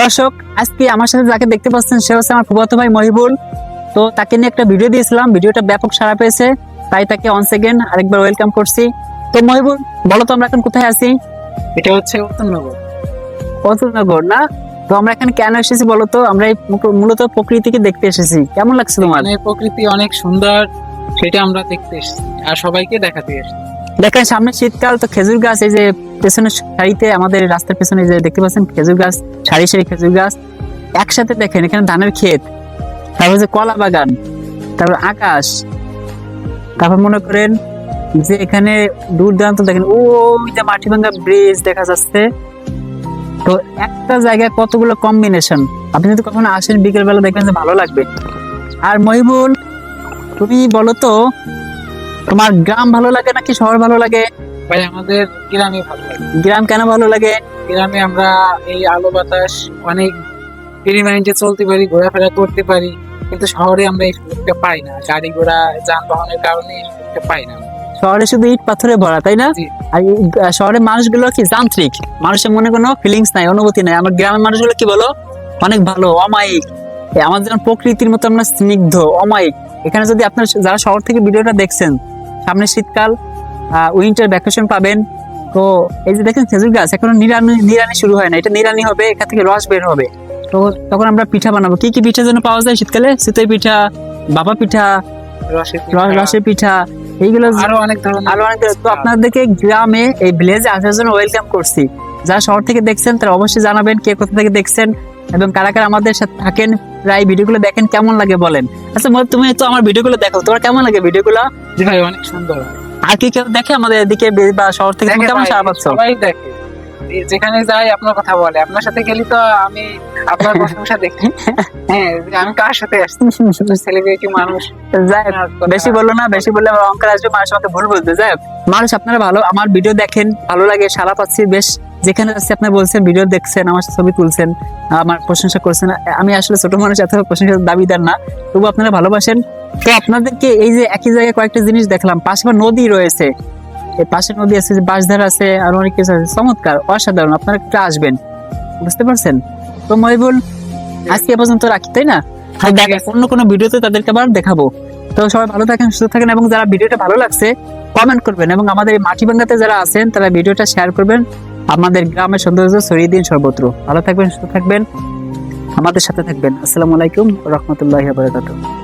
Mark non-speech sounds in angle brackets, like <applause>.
দর্শক আজকে আমার সাথে যাকে দেখতে পাচ্ছেন সে হচ্ছে আমার ফুফাতো ভাই মহিবুল। তো তাকে নিয়ে একটা ভিডিও দিয়েছিলাম ভিডিওটা ব্যাপক সাড়া পেয়েছে তাই তাকে অন সেকেন্ড আরেকবার ওয়েলকাম করছি। তো মহিবুল বলো তো আমরা এখন কোথায় আছি? এটা হচ্ছে উত্তমনগর অতুলনগর না? তো আমরা এখানে কেন এসেছি বলো তো? আমরা এই মূলত প্রকৃতিকে দেখতে এসেছি। কেমন লাগছে তোমার? প্রকৃতি অনেক সুন্দর সেটা আমরা দেখতে এসেছি। আর সবাইকে দেখাতে এসেছি। দেখেন, সামনে শীতকাল, তো খেজুর গাছ, এই যে পেছনের সারিতে আমাদের রাস্তার পেছনে যে দেখতে পাচ্ছেন খেজুর গাছ, সারি সারি খেজুর গাছ, একসাথে দেখেন, এখানে ধানের ক্ষেত, তারপর যে কলা বাগান, তারপর আকাশ, তারপর মনে করেন যে এখানে দূর দূরান্ত দেখেন, ওই যে মাটি ভাঙ্গা ব্রিজ দেখা যাচ্ছে। তো একটা জায়গায় কতগুলো কম্বিনেশন আপনি যদি কখনো আসেন বিকেল বেলা দেখবেন যে ভালো লাগবে। আর মহিবুল, তুমি বলো তো তোমার গ্রাম ভালো লাগে নাকি শহর ভালো লাগে? ভাই আমাদের গ্রামে ভালো লাগে। গ্রাম কেন ভালো লাগে? গ্রামে আমরা এই আলো বাতাস অনেক ফ্রি মাইন্ডে চলতে পারি ঘোরাফেরা করতে পারি কিন্তু শহরে আমরা এই সুযোগটা পাই না। গাড়ি ঘোড়া যানবাহনের কারণে এই সুযোগটা পাই না। শহরে শুধু ইট পাথরে ভরা তাই না? আর শহরের মানুষগুলো কি যান্ত্রিক? মানুষের মনে কোনো ফিলিংস নাই অনুভূতি নাই। আমার গ্রামের মানুষগুলো কি বলো? অনেক ভালো অমায়িক। আমাদের প্রকৃতির মতো আমরা স্নিগ্ধ অমায়িক। এখানে যদি আপনার যারা শহর থেকে ভিডিওটা দেখছেন সামনে শীতকাল উইন্টার ভ্যাকেশন পাবেন। তো এই যে দেখেন খেজুর গাছ এখনও নিরানি নিরানি শুরু হয় না। এটা নিরানি হবে এখান থেকে রস বের হবে। তো তখন আমরা পিঠা বানাবো। কি কি পিঠা যেন পাওয়া যায় শীতকালে? শীতের পিঠা বাবা পিঠা রসের পিঠা। এইগুলো আরও অনেক আরও অনেক তো আপনাদেরকে গ্রামে এই ভিলেজে আসার জন্য ওয়েলকাম করছি। যারা শহর থেকে দেখছেন তারা অবশ্যই জানাবেন কে কোথা থেকে দেখছেন। এবং কারা কারা আমাদের সাথে থাকেন প্রায় ভিডিওগুলো দেখেন কেমন লাগে বলেন? আচ্ছা তুমি তো আমার ভিডিওগুলো দেখো তোমার কেমন লাগে ভিডিওগুলো? ভাই অনেক সুন্দর আর কি কেউ দেখে আমাদের এদিকে বা শহর থেকে কেমন সারা পাচ্ছ? সবাই দেখে। যেখানে যাই আপনার কথা বলে আপনার সাথে গেলি তো আমি আপনার প্রশংসা দেখি। <laughs> হ্যাঁ আমি কার সাথে আসছি? <laughs> সেলিব্রিটি মানুষ যাই হোক, বেশি বলল না বেশি বললে আমার অঙ্কার আসবে মানুষ আমাকে ভুল বলতে যাই মানুষ আপনারা ভালো আমার ভিডিও দেখেন ভালো লাগে সারা পাচ্ছি বেশ যেখানে যাচ্ছি আপনি বলছেন ভিডিও দেখছেন আমার ছবি তুলছেন আমার প্রশংসা করছেন। আমি আসলে ছোট মানুষ এত প্রশংসার দাবিদার না। তবু আপনারা ভালোবাসেন। তো আপনাদেরকে এই যে একই জায়গায় কয়েকটা জিনিস দেখলাম পাশে আবার নদী রয়েছে। এই পাশে নদী আছে যে বাঁশধার আছে আর অনেক কিছু আছে। চমৎকার অসাধারণ আপনারা একটু আসবেন। বুঝতে পারছেন? তো মহিবুল আজকে এ পর্যন্ত রাখি তাই না? দেখ- অন্য কোনো ভিডিওতে তাদেরকে আবার দেখাবো। তো সবাই ভালো থাকেন সুস্থ থাকেন এবং যারা ভিডিওটা ভালো লাগছে কমেন্ট করবেন। এবং আমাদের এই মাটি ভাঙ্গাতে যারা আছেন তারা ভিডিওটা শেয়ার করবেন। আমাদের গ্রামের সৌন্দর্য ছড়িয়ে দিন সর্বত্র। ভালো থাকবেন, সুস্থ থাকবেন। আমাদের সাথে থাকবেন। আসসালামু আলাইকুম, রহমতুল্লাহ বারাকাতুহ।